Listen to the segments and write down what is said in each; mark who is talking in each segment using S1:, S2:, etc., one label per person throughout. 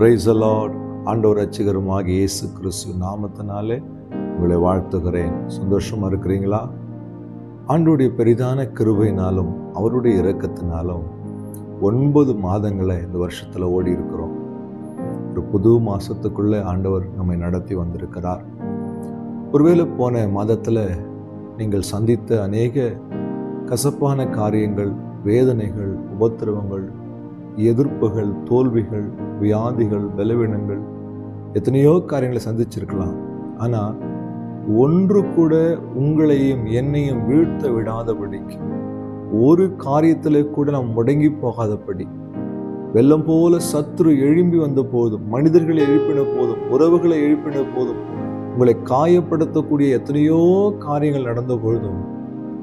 S1: Price allot ஆண்டவர் ரட்சிகருமாக இயேசு கிறிஸ்து நாமத்தினாலே உங்களை வாழ்த்துகிறேன். சந்தோஷமாக இருக்கிறீங்களா? ஆண்டோடைய பெரிதான கிருபையினாலும் அவருடைய இரக்கத்தினாலும் ஒன்பது மாதங்களை இந்த வருஷத்தில் ஓடி இருக்கிறோம் ஒரு புது மாதத்துக்குள்ளே ஆண்டவர் நம்மை நடத்தி வந்திருக்கிறார். ஒருவேளை போன மாதத்தில் நீங்கள் சந்தித்த அநேக கசப்பான காரியங்கள் வேதனைகள் உபத்திரவங்கள் எதிர்ப்புகள் தோல்விகள் வியாதிகள் பலவீனங்கள் எத்தனையோ காரியங்களை சந்திச்சிருக்கலாம். ஆனால் ஒன்று கூட உங்களையும் என்னையும் வீழ்த்த விடாதபடிக்கு ஒரு காரியத்தில் கூட நாம் முடங்கி போகாதபடி வெள்ளம் போல சத்ரு எழும்பி வந்த போதும் மனிதர்களை எழுப்பின போதும் உறவுகளை எழுப்பின போதும் உங்களை காயப்படுத்தக்கூடிய எத்தனையோ காரியங்கள் நடந்த பொழுதும்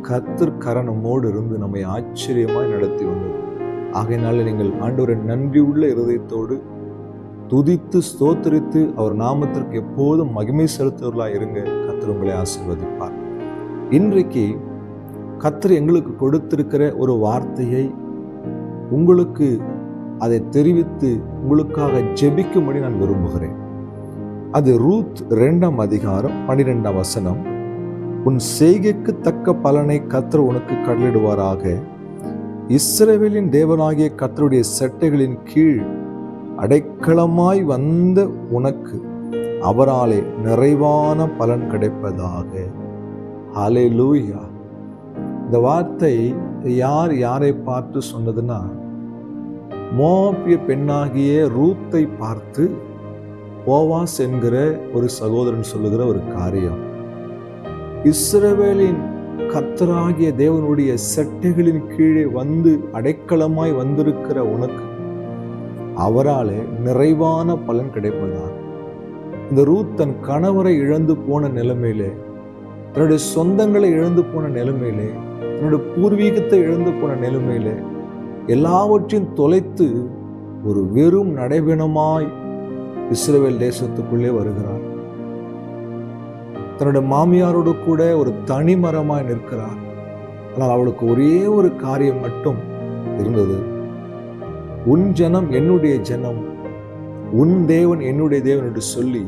S1: கத்தர் கரணமோடு இருந்து நம்மை ஆச்சரியமாய் நடத்தி வந்தது. ஆகையினால நீங்கள் ஆண்டவரை நன்றி உள்ள இருதயத்தோடு துதித்து ஸ்தோத்தரித்து அவர் நாமத்திற்கு எப்போதும் மகிமை செலுத்துவர்களாக இருங்க. கத்தர் உங்களை ஆசீர்வதிப்பார். இன்றைக்கு கத்தர் எங்களுக்கு கொடுத்திருக்கிற ஒரு வார்த்தையை உங்களுக்கு அதை தெரிவித்து உங்களுக்காக ஜெபிக்கும்படி நான் விரும்புகிறேன். அது ரூத் ரெண்டாம் அதிகாரம் பனிரெண்டாம் வசனம். உன் செய்கைக்கு தக்க பலனை கத்தர் உனக்கு கடலிடுவாராக இஸ்ரேவேலின் தேவனாகிய கத்தருடைய செட்டைகளின் கீழ் அடைக்கலமாய் வந்த உனக்கு அவராலே நிறைவான பலன் கிடைப்பதாக. ஹலே லூயா இந்த வார்த்தை யார் யாரை பார்த்து சொன்னதுன்னா மோபிய பெண்ணாகிய ரூத்தை பார்த்து போவாஸ் என்கிற ஒரு சகோதரன் சொல்லுகிற ஒரு காரியம். இஸ்ரவேலின் கத்தராகிய தேவனுடைய செட்டைகளின் கீழே வந்து அடைக்கலமாய் வந்திருக்கிற உனக்கு அவராலே நிறைவான பலன் கிடைப்பதாக. இந்த ரூத் தன் கணவரை இழந்து போன நிலைமையிலே தன்னுடைய சொந்தங்களை இழந்து போன நிலைமையிலே தன்னுடைய பூர்வீகத்தை இழந்து போன நிலைமையிலே எல்லாவற்றையும் தொலைத்து ஒரு வெறும் நடைபெணமாய் இஸ்ரேல் தேசத்துக்குள்ளே வருகிறார். தன்னுடைய மாமியாரோடு கூட ஒரு தனிமரமாய் நிற்கிறார். ஆனால் அவளுக்கு ஒரே ஒரு காரியம் மட்டும் இருந்தது. உன் ஜனம் என்னுடைய ஜனம் உன் தேவன் என்னுடைய தேவன் என்று சொல்லி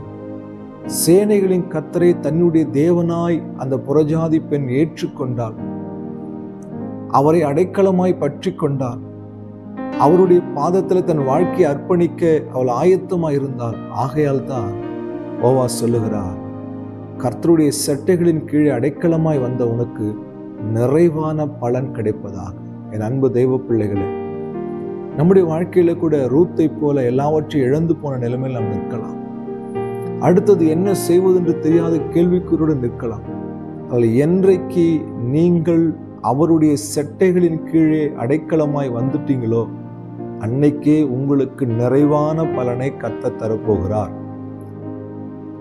S1: சேனைகளின் கத்தரை தன்னுடைய தேவனாய் அந்த புறஜாதி பெண் ஏற்றுக்கொண்டாள். அவரை அடைக்கலமாய் பற்றி கொண்டார் அவருடைய பாதத்தில் தன் வாழ்க்கையை அர்ப்பணிக்க அவள் ஆயத்தமாய் இருந்தார் ஆகையால் தான் ஓவா சொல்லுகிறார் கர்த்தருடைய செட்டைகளின் கீழே அடைக்கலமாய் வந்த உனக்கு நிறைவான பலன் கிடைப்பதாக. என் அன்பு தெய்வ பிள்ளைகளே நம்முடைய வாழ்க்கையில கூட ரூத்தை போல எல்லாவற்றையும் இழந்து போன நிலைமையில் நாம் நிற்கலாம். அடுத்தது என்ன செய்வது என்று தெரியாத கேள்விக்குறியோடு நிற்கலாம். அதில் என்றைக்கு நீங்கள் அவருடைய செட்டைகளின் கீழே அடைக்கலமாய் வந்துட்டீங்களோ அன்னைக்கே உங்களுக்கு நிறைவான பலனை கத்த தரப்போகிறார்.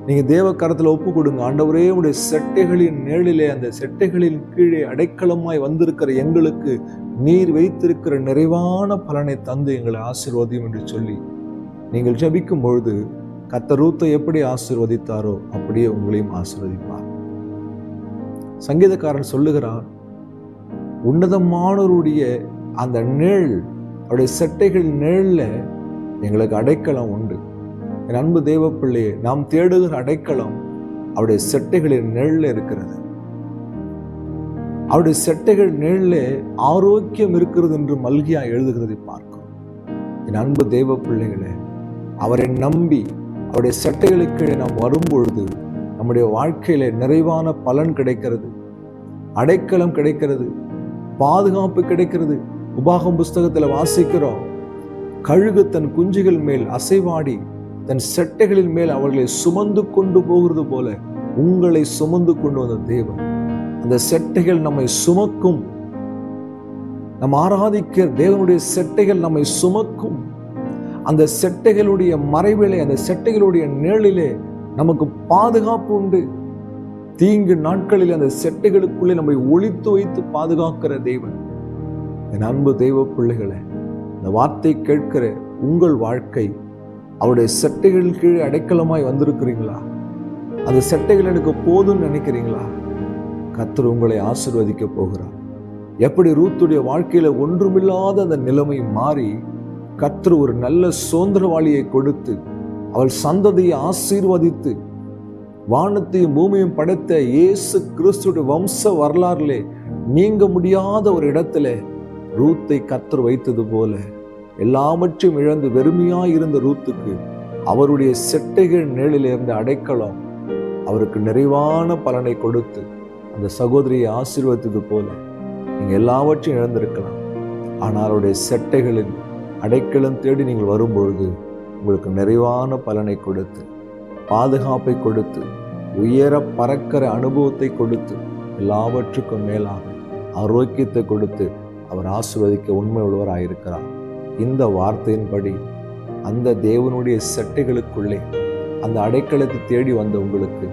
S1: நீங்கள் தேவ கரத்தில் ஒப்பு கொடுங்க ஆண்டவரே உடைய செட்டைகளின் நேழிலே அந்த செட்டைகளின் கீழே அடைக்கலமாய் வந்திருக்கிற எங்களுக்கு நீர் வைத்திருக்கிற நிறைவான பலனை தந்து எங்களை ஆசிர்வதியும் என்று சொல்லி நீங்கள் ஜபிக்கும் பொழுது கத்த ரூத்தை எப்படி ஆசிர்வதித்தாரோ அப்படியே உங்களையும் ஆசிர்வதிப்பார். சங்கீதக்காரன் சொல்லுகிறார் உன்னதமானோருடைய அந்த நிழல் அவருடைய செட்டைகள் நிழலில் எங்களுக்கு அடைக்கலம் உண்டு. என் அன்பு தேவ பிள்ளையே நாம் தேடுகிற அடைக்கலம் அவருடைய செட்டைகளின் நிழல இருக்கிறது. அவருடைய செட்டைகள் நிழல்ல ஆரோக்கியம் இருக்கிறது என்று மல்கியா எழுதுகிறதை பார்க்கிறோம். என் அன்பு தேவ பிள்ளைகளே அவரை நம்பி அவருடைய செட்டைகளுக்கு நாம் வரும்பொழுது நம்முடைய வாழ்க்கையில நிறைவான பலன் கிடைக்கிறது. அடைக்கலம் கிடைக்கிறது. பாதுகாப்பு கிடைக்கிறது. உபாகம் புஸ்தகத்தில் வாசிக்கிறோம். கழுகு தன் குஞ்சுகள் மேல் அசைவாடி தன் செட்டைகளின் மேல் அவர்களை சுமந்து கொண்டு போகிறது போல உங்களை சுமந்து கொண்டு வந்த தேவன். அந்த செட்டைகள் நம்மை சுமக்கும். நம் ஆராதிக்க தேவனுடைய செட்டைகள் நம்மை சுமக்கும். அந்த செட்டைகளுடைய மறைவிலே அந்த செட்டைகளுடைய நிழலிலே நமக்கு பாதுகாப்பு உண்டு. தீங்கு நாட்களில் அந்த செட்டைகளுக்குள்ளே நம்மை ஒழித்து வைத்து பாதுகாக்கிற தேவன். என் அன்பு தெய்வ பிள்ளைகளை இந்த வார்த்தை கேட்கிற உங்கள் வாழ்க்கை அவருடைய செட்டைகள் கீழே அடைக்கலமாய் வந்திருக்கிறீங்களா? அந்த செட்டைகள் எனக்கு போதும்னு நினைக்கிறீங்களா? கத்தர் உங்களை ஆசிர்வதிக்க போகிறார். எப்படி ரூத்துடைய வாழ்க்கையில் ஒன்றுமில்லாத அந்த நிலைமை மாறி கத்தர் ஒரு நல்ல சுதந்திரவாளியை கொடுத்து அவள் சந்ததியை ஆசீர்வதித்து வானத்தையும் பூமியும் படைத்த இயேசு கிறிஸ்துடைய வம்ச வரலாறுலே நீங்க முடியாத ஒரு இடத்துல ரூத்தை கத்தர் வைத்தது போல எல்லாவற்றையும் இழந்து வெறுமையாய் இருந்த ரூத்துக்கு அவருடைய செட்டைகள் நிழலில் இருந்த அடைக்கலம். அவருக்கு நிறைவான பலனை கொடுத்து அந்த சகோதரியை ஆசீர்வதித்தது போல நீங்கள் எல்லாவற்றையும் இழந்திருக்கலாம். ஆனால் அவருடைய செட்டைகளில் அடைக்கலம் தேடி நீங்கள் வரும்பொழுது உங்களுக்கு நிறைவான பலனை கொடுத்து பாதுகாப்பை கொடுத்து உயர பறக்கிற அனுபவத்தை கொடுத்து எல்லாவற்றுக்கும் மேலாக ஆரோக்கியத்தை கொடுத்து அவர் ஆசிர்வதிக்க உண்மை உள்ளவராயிருக்கிறார் இந்த வார்த்தையின்படி அந்த தேவனுடைய செட்டைகளுக்குள்ளே அந்த அடைக்கலத்தை தேடி வந்த உங்களுக்கு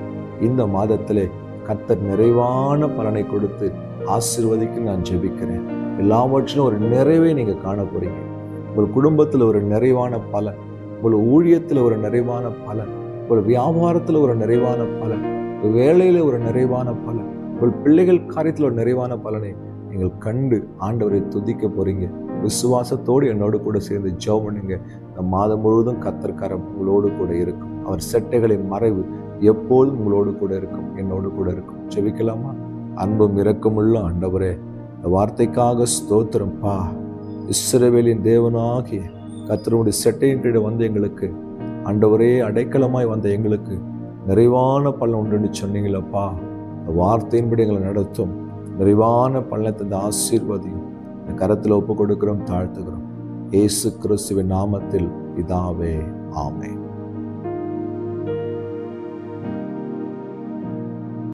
S1: இந்த மாதத்திலே கத்தர் நிறைவான பலனை கொடுத்து ஆசிர்வதிக்கு நான் ஜெபிக்கிறேன். எல்லாவற்றிலும் ஒரு நிறைவை நீங்க காண போறீங்க. உங்கள் குடும்பத்தில் ஒரு நிறைவான பலன் உங்கள் ஊழியத்தில் ஒரு நிறைவான பலன் உங்கள் வியாபாரத்தில் ஒரு நிறைவான பலன் உங்கள் வேலையில ஒரு நிறைவான பலன் உங்கள் பிள்ளைகள் காரியத்தில் ஒரு நிறைவான பலனை நீங்கள் கண்டு ஆண்டவரை துதிக்க போறீங்க. விசுவாசத்தோடு என்னோடு கூட சேர்ந்து ஜெபம் பண்ணுங்க. இந்த மாதம் முழுவதும் கத்தர்கரம் உங்களோடு கூட இருக்கும். அவர் செட்டைகளின் மறைவு எப்போதும் உங்களோடு கூட இருக்கும். என்னோடு கூட இருக்கும். ஜெபிக்கலாமா? அன்பும் இரக்கமுள்ள ஆண்டவரே இந்த வார்த்தைக்காக ஸ்தோத்திரம். பா இஸ்ரவேலின் தேவனாகிய கத்தருடைய செட்டையின் கீழே வந்த எங்களுக்கு ஆண்டவரே அடைக்கலமாய் வந்த எங்களுக்கு நிறைவான பலன் உண்டுன்னு சொன்னீங்களப்பா. இந்த வார்த்தையின்படி எங்களை நடத்தும். நிறைவான பள்ளத்தை இந்த ஆசீர்வதியும் கரத்தில் ஒப்பு கொடுக்கிறோம் தாழ்த்துகிறோம் ஏசு கிறிஸ்துவின் நாமத்தில் இதாவே ஆமென்.